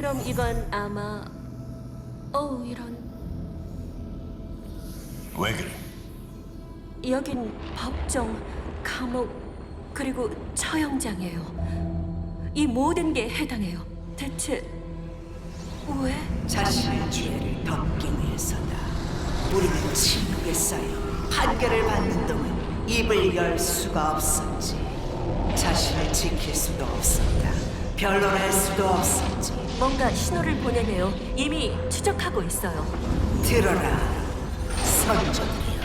그럼 이건 아마 어우 이런 왜 그래? 여긴 법정, 감옥 그리고 처형장이에요. 이 모든 게 해당해요. 대체 왜? 자신의 죄를 덮기 위해서다. 우리는 침묵에 쌓여 판결을 받는 동안 입을 열 수가 없었지. 자신을 지킬 수도 없었다. 변론할 수도 없었지. 뭔가 신호를 보내네요. 이미 추적하고 있어요. 들어라, 선조들이여.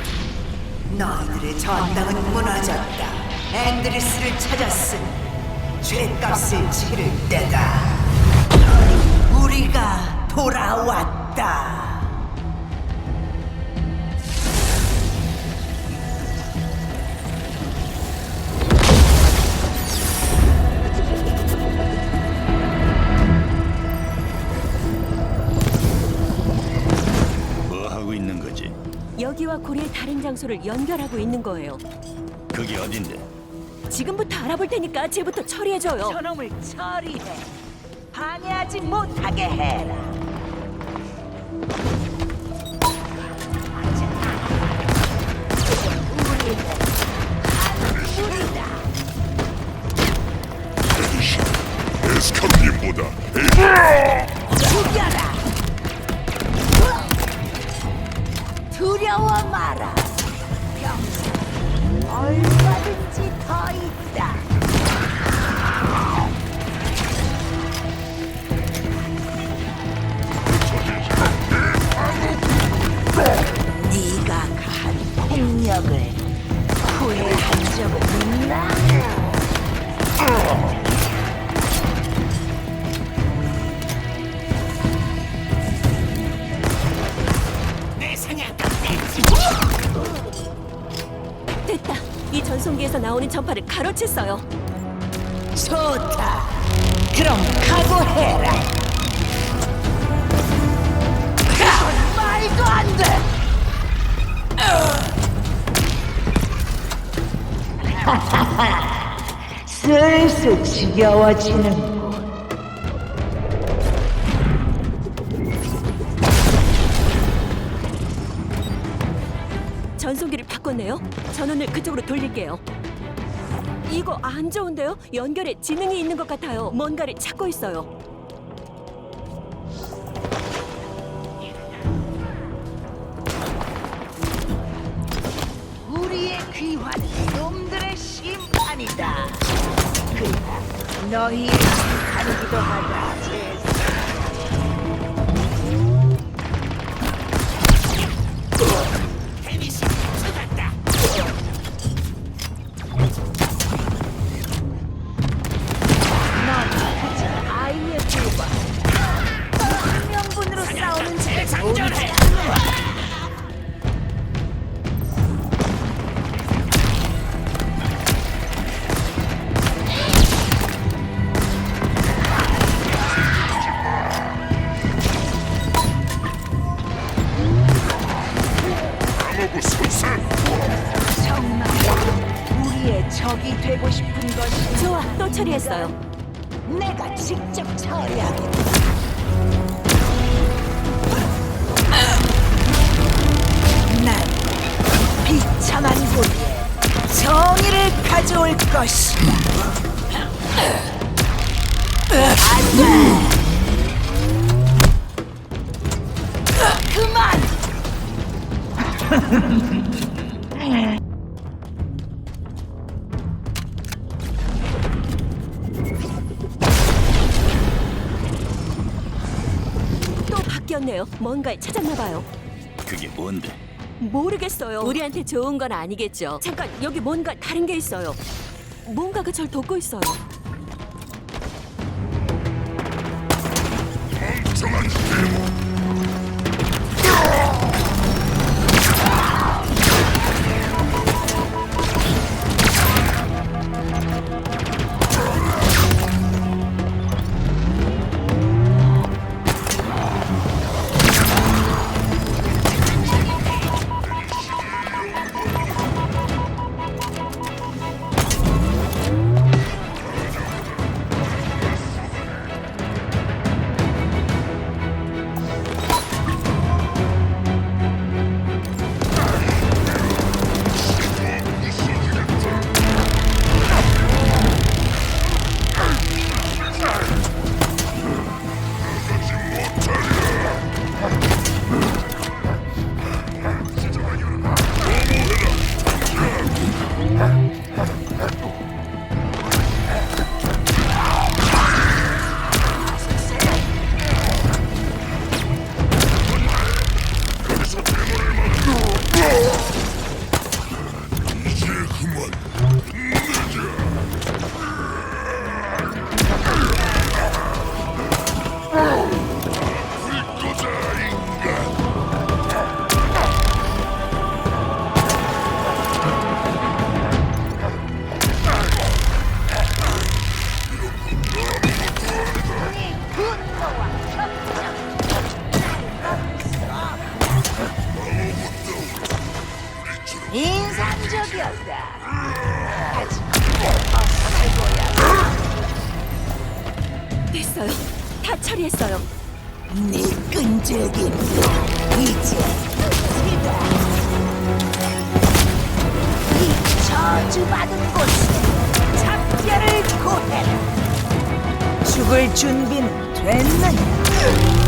너희들의 전당은 무너졌다. 앤드리스를 찾았으니 죄값을 치를 때다. 우리가 돌아왔다. 여기와 고리의 다른 장소를 연결하고 있는 거예요. 그게 어딘데? 지금부터 알아볼 테니까 쟤부터 처리해줘요. 저놈을 처리해. 방해하지 못하게 해라. 에스카프님보다 죽여라. 두려워 마라. 평생 얼마든지 더 있다. 네가 가한 폭력을 후회한 적은 나오는 전파를 가로챘어요. 좋다. 그럼 각오해라. 하! 말도 안 돼. 슬슬 지겨워지는군. 전송기를 바꿨네요. 전원을 그쪽으로 돌릴게요. 이거 안 좋은데요? 연결에 지능이 있는 것 같아요. 뭔가를 찾고 있어요. 우리의 귀환은 놈들의 심판이다. 그러나 너희의 심판이기도 하다. 제 안 돼! 그만! 또 바뀌었네요. 뭔가를 찾았나 봐요. 그게 뭔데? 모르겠어요. 우리한테 좋은 건 아니겠죠. 잠깐 여기 뭔가 다른 게 있어요. 뭔가가 절 돕고 있어요. 끝났어요. 다 처리했어요. 네 끈질긴 이제 끝이다. 이 저주받은 곳에 작별을 고해라. 죽을 준비는 됐느냐?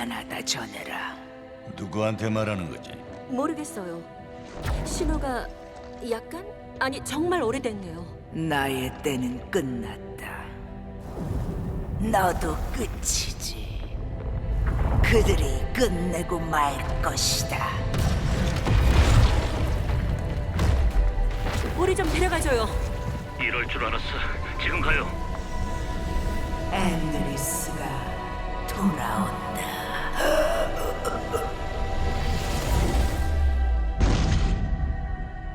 미안하다 전해라. 누구한테 말하는 거지? 모르겠어요. 신호가 약간 아니 정말 오래됐네요. 나의 때는 끝났다. 너도 끝이지. 그들이 끝내고 말 것이다. 우리 좀 데려가줘요. 이럴 줄 알았어. 지금 가요. 앤드리스가 돌아온다.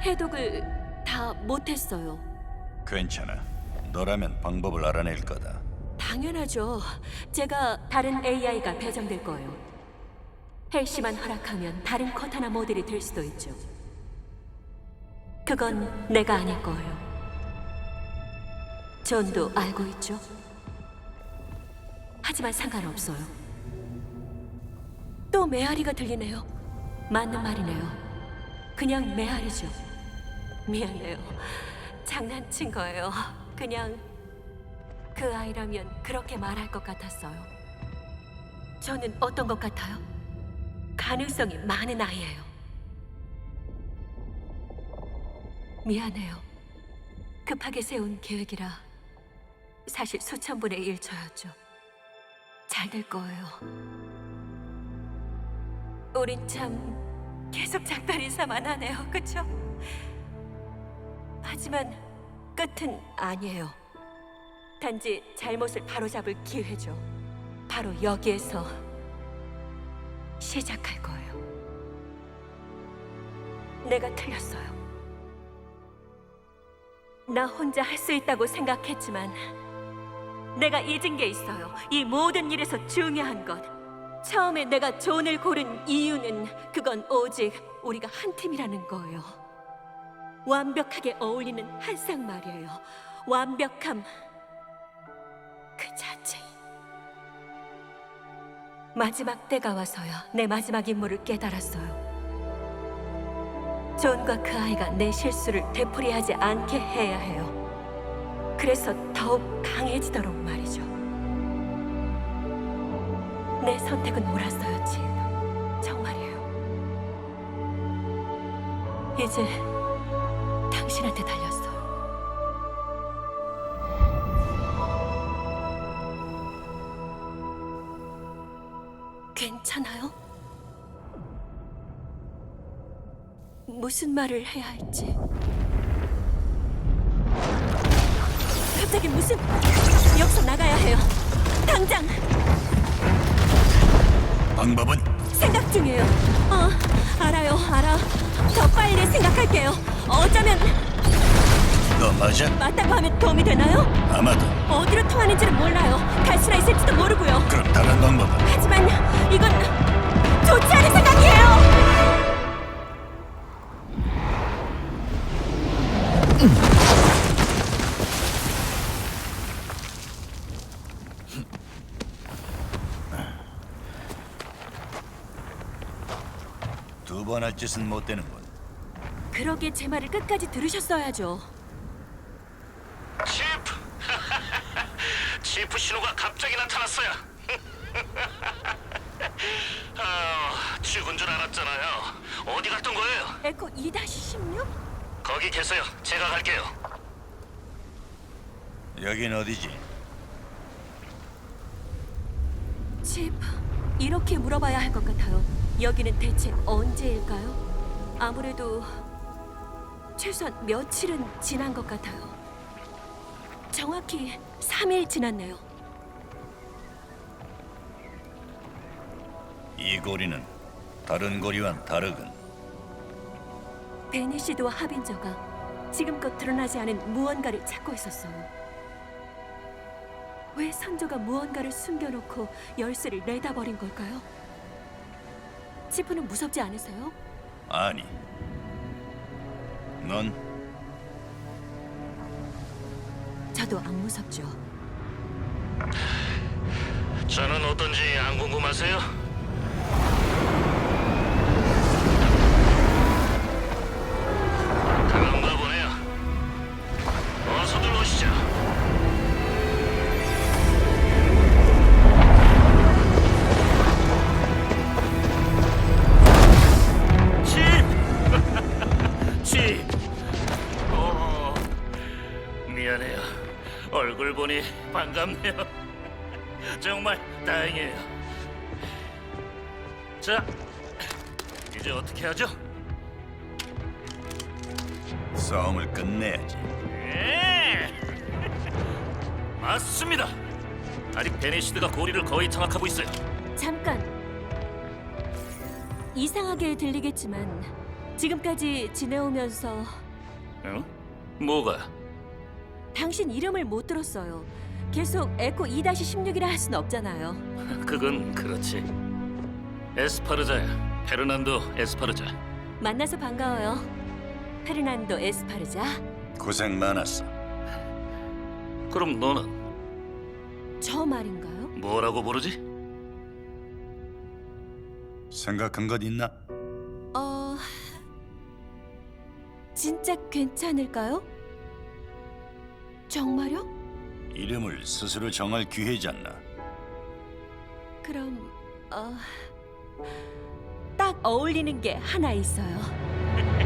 해독을 다 못했어요. 괜찮아. 너라면 방법을 알아낼 거다. 당연하죠. 제가 다른 AI가 배정될 거예요. 헬시만 허락하면 다른 커타나 모델이 될 수도 있죠. 그건 내가 아닐 거예요. 존도 알고 있죠. 하지만 상관없어요. 또 메아리가 들리네요. 맞는 말이네요. 그냥 메아리죠. 미안해요. 장난친 거예요. 그냥 그 아이라면 그렇게 말할 것 같았어요. 저는 어떤 것 같아요? 가능성이 많은 아이예요. 미안해요. 급하게 세운 계획이라 사실 수천분의 일처였죠. 잘 될 거예요. 우린 참 계속 작별 인사만 하네요. 그쵸? 하지만 끝은 아니에요. 단지 잘못을 바로잡을 기회죠. 바로 여기에서 시작할 거예요. 내가 틀렸어요. 나 혼자 할 수 있다고 생각했지만 내가 잊은 게 있어요. 이 모든 일에서 중요한 것. 처음에 내가 존을 고른 이유는 그건 오직 우리가 한 팀이라는 거예요. 완벽하게 어울리는 한 쌍 말이에요. 완벽함 그 자체. 마지막 때가 와서야 내 마지막 임무를 깨달았어요. 존과 그 아이가 내 실수를 되풀이하지 않게 해야 해요. 그래서 더욱 강해지도록 말이죠. 내 선택은 옳았어요, 집. 정말이에요. 이제 당신한테 달렸어요. 괜찮아요? 무슨 말을 해야 할지. 갑자기 무슨 여기서 나가야 해요. 당장 방법은 생각 중이에요. 어, 알아요, 알아. 더 빨리 생각할게요. 어쩌면 너 맞아? 맞다고 하면 도움이 되나요? 아마도. 어디로 통하는지는 몰라요. 갈 수나 있을지도 모르고요. 그럼 다른 방법은? 하지만 이건 좋지 않은 생각이에요. 두 번 할 짓은 못 되는군. 그러게 제 말을 끝까지 들으셨어야죠. 치프! 치프 신호가 갑자기 나타났어요. 아, 죽은 줄 알았잖아요. 어디 갔던 거예요? 에코 2-16? 거기 계세요. 제가 갈게요. 여긴 어디지? 칩, 이렇게 물어봐야 할 것 같아요. 여기는 대체 언제일까요? 아무래도 최소한 며칠은 지난 것 같아요. 정확히 3일 지났네요. 이 고리는 다른 고리와는 다르군. 베니시드와 하빈저가 지금껏 드러나지 않은 무언가를 찾고 있었어요. 왜 선조가 무언가를 숨겨놓고 열쇠를 내다버린 걸까요? 치프는 무섭지 않으세요? 아니, 넌 저도 안 무섭죠. 저는 어떤지 안 궁금하세요? 반갑네요. 정말 다행이에요. 자, 이제 어떻게 하죠? 싸움을 끝내야지. 예! 맞습니다. 아직 베네시드가 고리를 거의 장악하고 있어요. 잠깐. 이상하게 들리겠지만 지금까지 지내오면서 응? 뭐가? 당신 이름을 못 들었어요. 계속 에코 2-16이라 할 순 없잖아요. 그건 그렇지. 에스파르자야. 페르난도 에스파르자. 만나서 반가워요. 페르난도 에스파르자. 고생 많았어. 그럼 너는 저 말인가요? 뭐라고 부르지? 생각한 것 있나? 어... 진짜 괜찮을까요? 정말요? 이름을 스스로 정할 기회잖아. 그럼 어... 딱 어울리는 게 하나 있어요.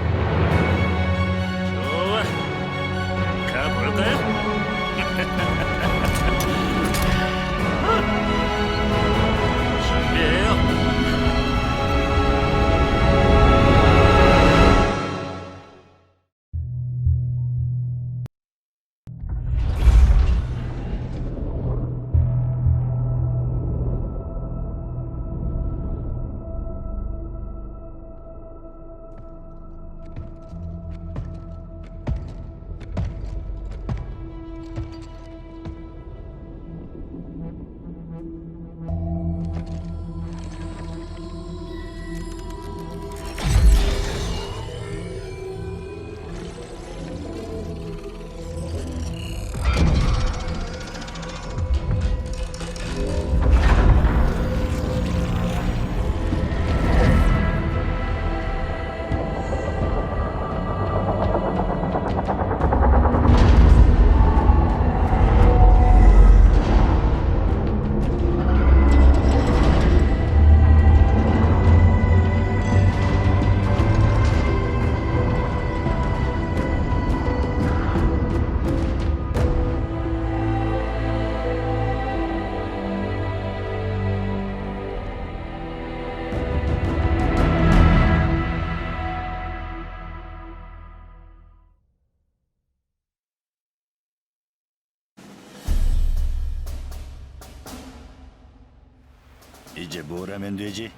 이제 뭘 하면 되지?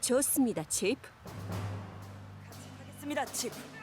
좋습니다, 칩. 하겠습니다, 칩.